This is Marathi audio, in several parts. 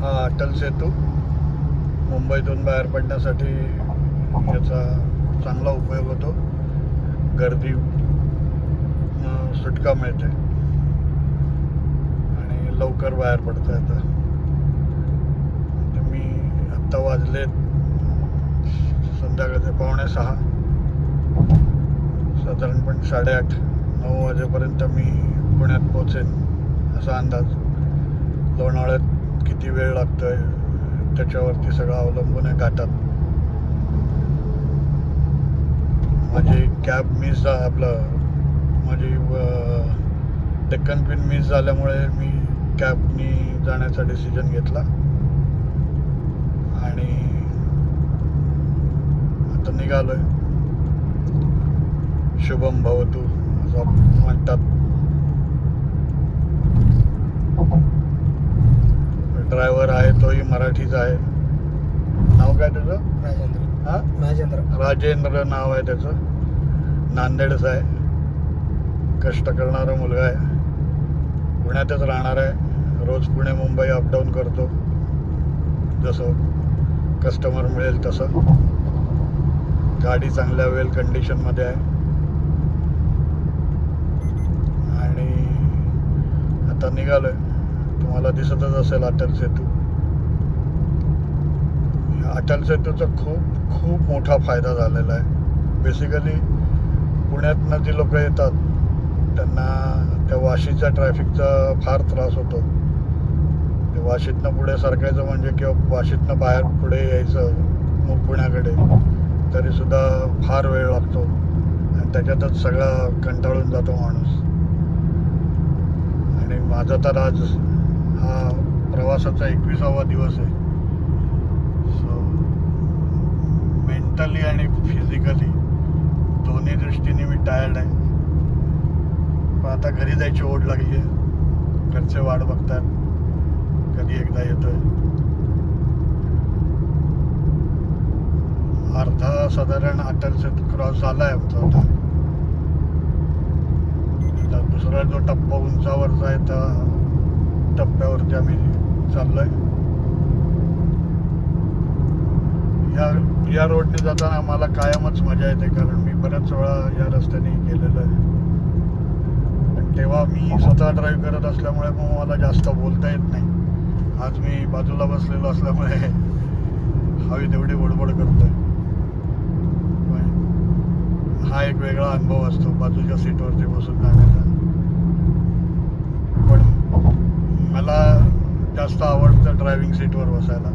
हा अटल सेतू. मुंबईतून बाहेर पडण्यासाठी याचा चांगला उपयोग होतो. गर्दी सुटका मिळते. आणि लवकर बाहेर पडता येतं. तर मी आत्ता वाजले संध्याकाळचे पावणे सहा. साधारणपणे साडेआठ नऊ वाजेपर्यंत मी पुण्यात पोचेन असा अंदाज लोणावळ्यात. किती वेळ लागतोय त्याच्यावरती सगळं अवलंबून आहे घाटात. माझी कॅब मिस झा आपलं माझी डेक्कन क्वीन मिस झाल्यामुळे मी कॅबनी जाण्याचा डिसिजन घेतला. आणि आता निघालोय. शुभम भवतू असं म्हणतात ड्रायव्हर आहे तोही मराठीचा आहे. नाव काय त्याचं? राजेंद्र. हा? राजेंद्र. राजेंद्र नाव आहे त्याचं. नांदेडचं आहे. कष्ट करणारा मुलगा आहे. पुण्यातच राहणार आहे. रोज पुणे मुंबई अपडाऊन करतो. जसं कस्टमर मिळेल तसं. गाडी चांगल्या वेल कंडिशनमध्ये आहे. आणि आता निघालोय. तुम्हाला दिसतच असेल अटल सेतू. अटल सेतूचा खूप खूप मोठा फायदा झालेला आहे. बेसिकली पुण्यातनं जी लोक येतात त्यांना त्या वाशीच्या ट्रॅफिकचा फार त्रास होतो. ते वाशीतनं पुढे सरकायचं म्हणजे किंवा वाशीतनं बाहेर पुढे यायचं मग पुण्याकडे तरीसुद्धा फार वेळ लागतो. आणि त्याच्यातच सगळा कंटाळून जातो माणूस. आणि माझा तर आज हा प्रवासाचा एकविसावा दिवस आहे. सो मेंटली आणि फिजिकली दोन्ही दृष्टीने मी टायर्ड आहे. पण आता घरी जायची ओढ लागली आहे. घरचे वाट बघतात. कधी एकदा येतोय. अर्धा साधारण अटल क्रॉस झाला आहे आमचा आता दुसरा जो टप्पा उंचावरचा आहे तर टप्प्यावरती आम्ही चाललोय. या या रोडने जाताना आम्हाला कायमच मजा येते कारण मी बऱ्याच वेळा या रस्त्याने गेलेलो आहे. पण तेव्हा मी स्वतः ड्राईव्ह करत असल्यामुळे मग मला जास्त बोलता येत नाही. आज मी बाजूला बसलेलो असल्यामुळे हवी तेवढी बडबड करतोय. पण हा एक वेगळा अनुभव असतो बाजूच्या सीटवरती बसून जाण्याचा पण मला जास्त आवडतं ड्रायव्हिंग सीटवर बसायला.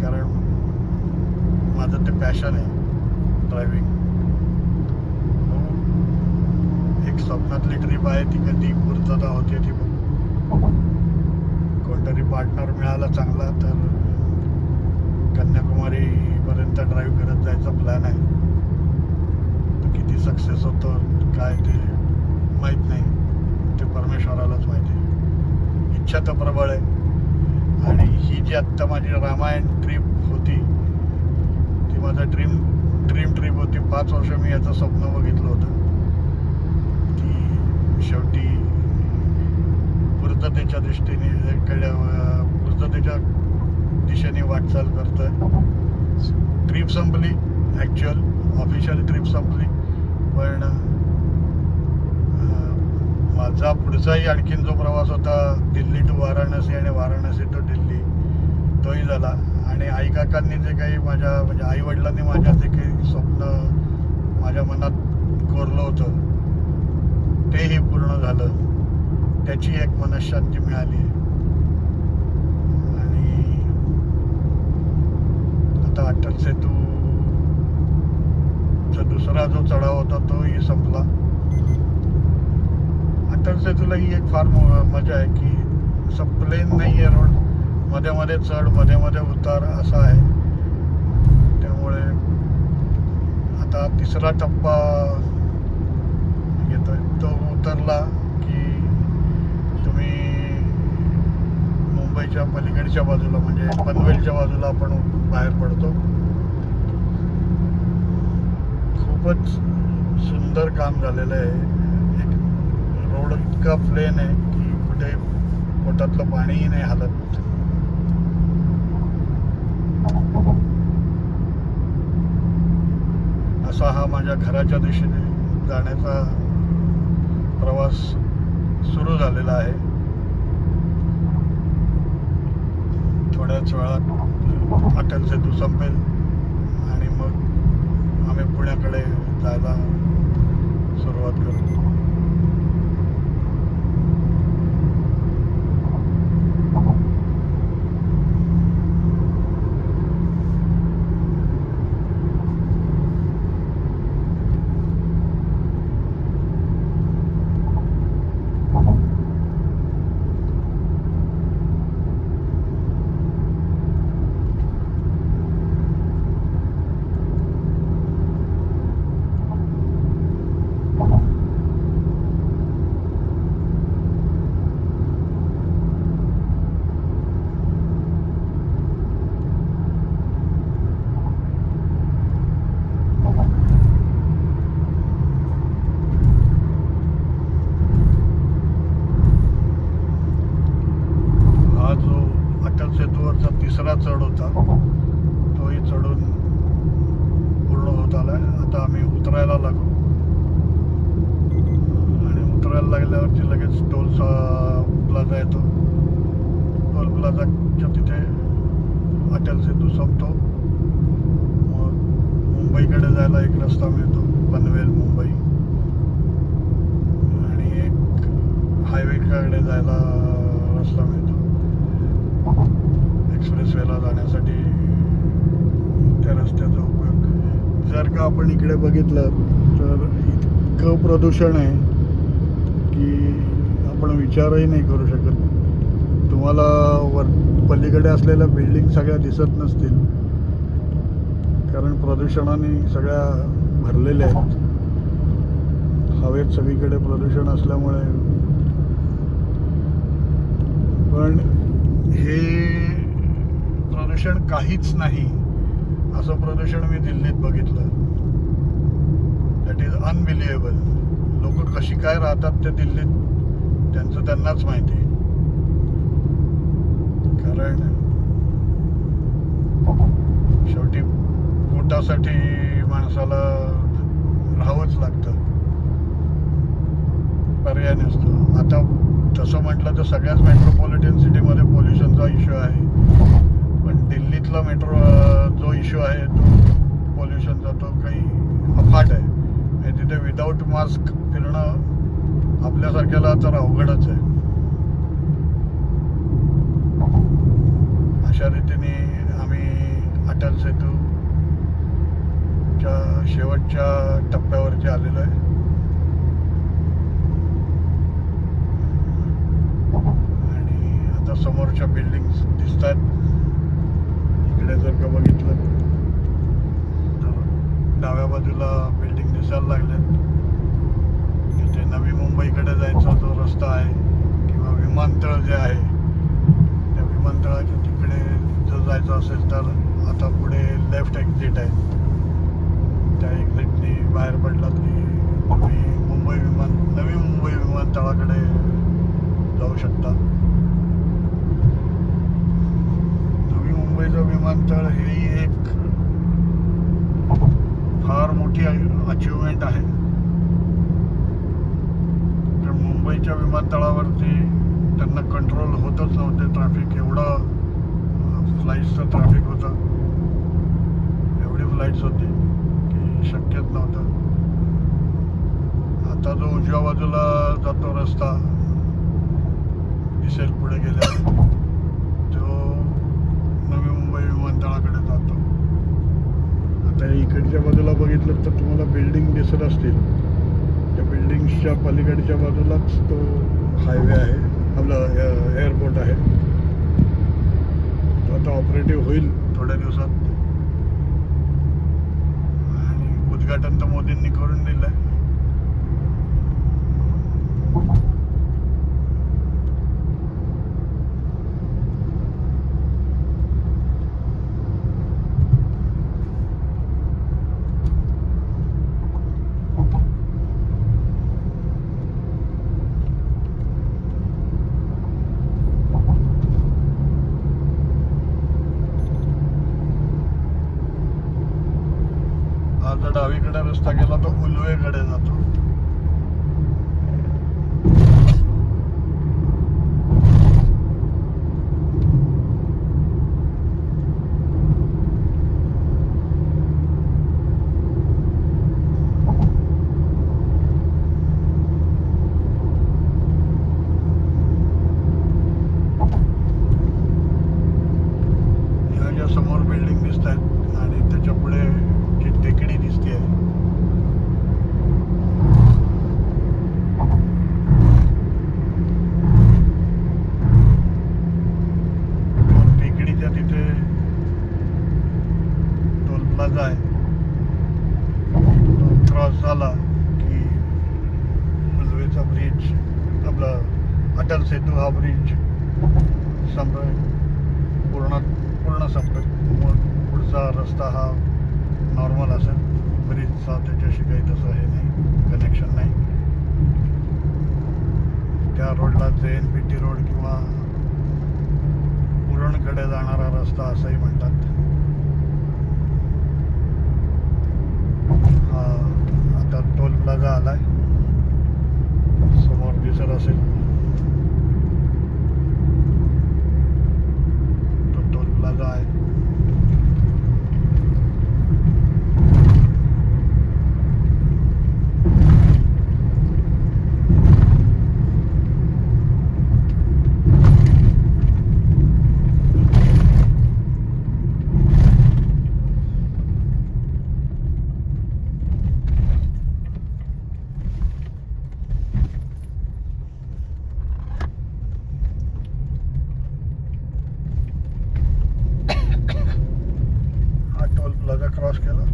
कारण माझं ते पॅशन आहे ड्रायव्हिंग एक स्वप्नातली ट्रिप आहे ती कधी पूर्तता होते ती बघू. कोणतरी पार्टनर मिळाला चांगला तर कन्याकुमारीपर्यंत ड्राईव्ह करत जायचा प्लॅन आहे. किती सक्सेस होतो काय ते माहीत नाही ते परमेश्वरालाच माहिती इच्छा प्रबळ आहे. आणि ही जी आत्ता माझी रामायण ट्रिप होती ती माझा ड्रीम ड्रीम ट्रिप होती. पाच वर्ष मी याचं स्वप्न बघितलं होतं. ती शेवटी पूर्ततेच्या दृष्टीने कड्या पूर्ततेच्या दिशेने वाटचाल करतं ट्रिप संपली ॲक्च्युअल ऑफिशियल ट्रिप संपली. पण माझा पुढचाही आणखीन जो प्रवास होता दिल्ली टू वाराणसी आणि वाराणसी टू दिल्ली तोही झाला. आणि आई काकांनी जे काही माझ्या म्हणजे आई वडिलांनी माझ्या जे काही स्वप्न माझ्या मनात कोरलं होतं तेही पूर्ण झालं. त्याची एक मनशांती मिळाली. आणि आता अटल सेतू चा दुसरा जो चढाव होता तोही संपला. सेतूला ही एक फार मो- मजा आहे की असं प्लेन नाही आहे रोड। मध्ये मध्ये चढमध्ये मध्ये उतार असा आहे त्यामुळे आता तिसरा टप्पा येतोय. तो उतरला की तुम्ही मुंबईच्या पलीकडच्या बाजूला म्हणजे पनवेलच्या बाजूला आपण बाहेर पडतो. खूपच सुंदर काम झालेलं आहे. रोड इतका प्लेन आहे की कुठे पोटातलं पाणीही नाही हालत. असा हा माझ्या घराच्या दिशेने जाण्याचा प्रवास सुरू झालेला आहे. थोड्याच वेळात अटल सेतू संपेल आणि मग आम्ही पुण्याकडे जायला सुरुवात करू हा जो अटल सेतूवरचा तिसरा चढ होता तोही चढून पूर्ण होत आलाय आता आम्ही लागू आणि उतरायला लागल्यावरती लगेच टोलचा प्लाझा येतो. टोल प्लाझाच्या तिथे अटल सेतू संपतो. मग मुंबईकडे जायला एक रस्ता मिळतो पनवेल मुंबई. आणि एक हायवेकडे जायला रस्ता मिळतो. एक्सप्रेसवेला जाण्यासाठी त्या रस्त्याचा जर का आपण इकडे बघितलं तर इतकं प्रदूषण आहे की आपण विचारही नाही करू शकत. तुम्हाला वर पलीकडे असलेल्या बिल्डिंग सगळ्या दिसत नसतील. कारण प्रदूषणाने सगळ्या भरलेल्या आहेत. हवेत सगळीकडे प्रदूषण असल्यामुळे. पण हे प्रदूषण काहीच नाही. असं प्रदूषण मी दिल्लीत बघितलं. दॅट इज अनबिलिएबल लोक कशी काय राहतात ते दिल्लीत त्यांचं त्यांनाच माहिती. कारण शेवटी पोटासाठी माणसाला राहावंच लागतं. पर्याय नसतो. आता तसं म्हटलं तर सगळ्याच मेट्रोपॉलिटन सिटीमध्ये पोल्युशनचा इश्यू आहे. पण दिल्लीतला मेट्रो जो इश्यू आहे तो पॉल्युशनचा तो काही अफाट आहे. आणि तिथे विदाऊट मास्क फिरणं आपल्यासारख्याला तर अवघडच आहे. अशा रीतीने आम्ही अटल सेतूच्या शेवटच्या टप्प्यावरती आलेलो आहे. आणि आता समोरच्या बिल्डिंग्स दिसत आहेत जर का बघितलं तर डाव्या बाजूला बिल्डिंग दिसायला लागल्यात. इथे नवी मुंबईकडे जायचा जो रस्ता आहे किंवा विमानतळ जे आहे त्या विमानतळाच्या तिकडे जर जायचं असेल तर आता पुढे लेफ्ट एक्झिट आहे. त्या एक्झिटनी बाहेर पडलात की तुम्ही मुंबई विमान नवी मुंबई विमानतळाकडे जाऊ शकता नवी मुंबईचं विमानतळ हे एक फार मोठी अचिव्हमेंट आहे. तर मुंबईच्या विमानतळावरती त्यांना कंट्रोल होतच नव्हते ट्रॅफिक एवढं फ्लाईट्सचं ट्रॅफिक होतं. एवढी फ्लाईट्स होती की शक्यच नव्हतं. आता जो उजव्या बाजूला जातो रस्ता दिसेल पुढे गेल्या तळाकडे जातो. आता इकडच्या बाजूला बघितलं तर तुम्हाला बिल्डिंग दिसत असतील. त्या बिल्डिंग्सच्या पलीकडच्या बाजूलाच तो हायवे आहे. आपला एअरपोर्ट आहे. तो आता ऑपरेटिव्ह होईल थोड्या दिवसात. आणि उद्घाटन तर मोदींनी करून दिलं आहे गेला तो उलवेकडे जातो ह्या ज्या समोर बिल्डिंग दिसत आहेत आणि त्याच्या पुढे जी टेकडी दिसते टेकडीच्या तिथे टोल आहे. क्रॉस झाला की मुलवेचा ब्रिज आपला अटल सेतू हा ब्रिज संप पूर्ण पूर्ण संपेल. पुढचा रस्ता हा नॉर्मल असेल. ब्रिजचा त्याच्याशी काही तसं हे नाही कनेक्शन नाही. त्या रोडला जे एन पी टी रोड किंवा उरणकडे जाणारा रस्ता असंही म्हणतात हा आता टोल प्लाझा आलाय समोर दिसत असेल तो टोल प्लाझा आहे हा टोल प्लाझा क्रॉस केला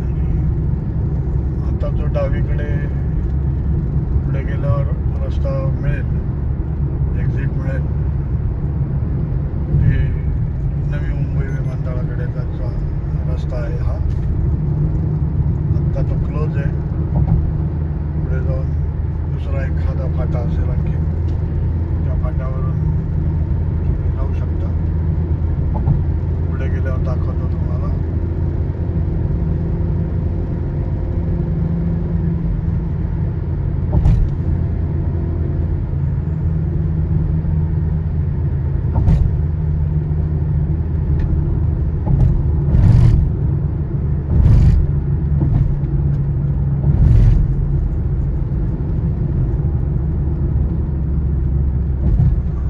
आणि आता जो डावीकडे पुढे गेल्यावर रस्ता मिळेल एक्झिट मिळेल. हे नवी मुंबई विमानतळाकडे जायचा रस्ता आहे हा. आत्ता तो क्लोज आहे. पुढे जाऊन दुसरा एखादा फाटा असेल आणखी. त्या फाट्यावरून तुम्ही जाऊ शकता. पुढे गेल्यावर दाखवतो तुम्हाला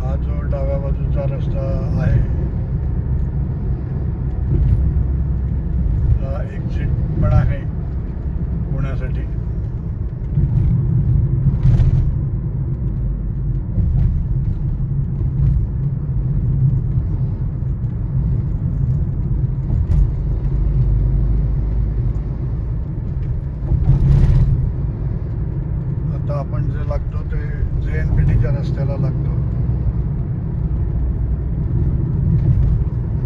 हा जो डाव्या बाजूचा रस्ता आहे हा एक्झिट पण आहे पुण्यासाठी आता आपण जे लागतो ते जे एन पी टीच्या रस्त्याला लागतो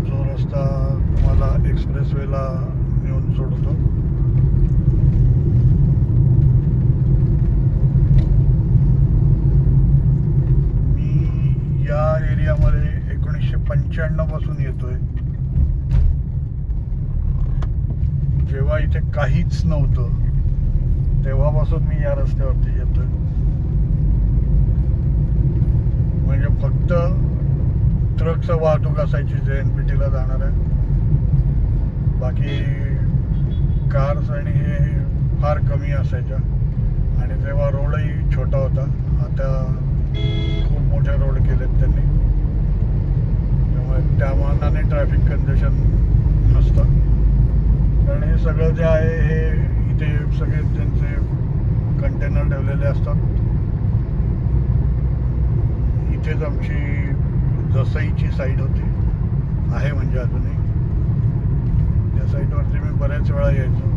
जो रस्ता तुम्हाला एक्सप्रेसवेला नेऊन सोडतो मी या एरियामध्ये एकोणीसशे पंच्याण्णवपासून येतोय जेव्हा इथे काहीच नव्हतं. तेव्हापासून मी या रस्त्यावरती येतोय. म्हणजे फक्त ट्रकचं वाहतूक असायची जे एन पी टीला जाणार आहे. बाकी कार्स आणि हे फार कमी असायच्या. आणि तेव्हा रोडही छोटा होता आता खूप मोठे रोड केलेत त्यांनी. त्यामुळे त्या मानाने ट्रॅफिक कंजेशन नसतं. कारण हे सगळं जे आहे हे इथे सगळे त्यांचे कंटेनर ठेवलेले असतात. इथेच आमची जसईची साईड होती. आहे म्हणजे अजूनही. त्या साईडवरती मी बऱ्याच वेळा यायचो.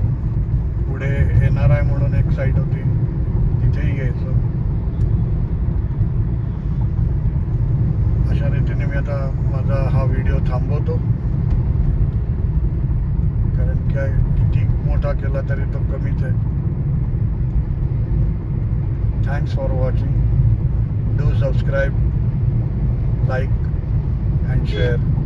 पुढे एन आर आय म्हणून एक साईट होती. तिथेही यायचो. अशा रीतीने मी आता माझा हा व्हिडिओ थांबवतो. काय किती मोठा केला तरी तो कमीच आहे thanks for watching do subscribe like and share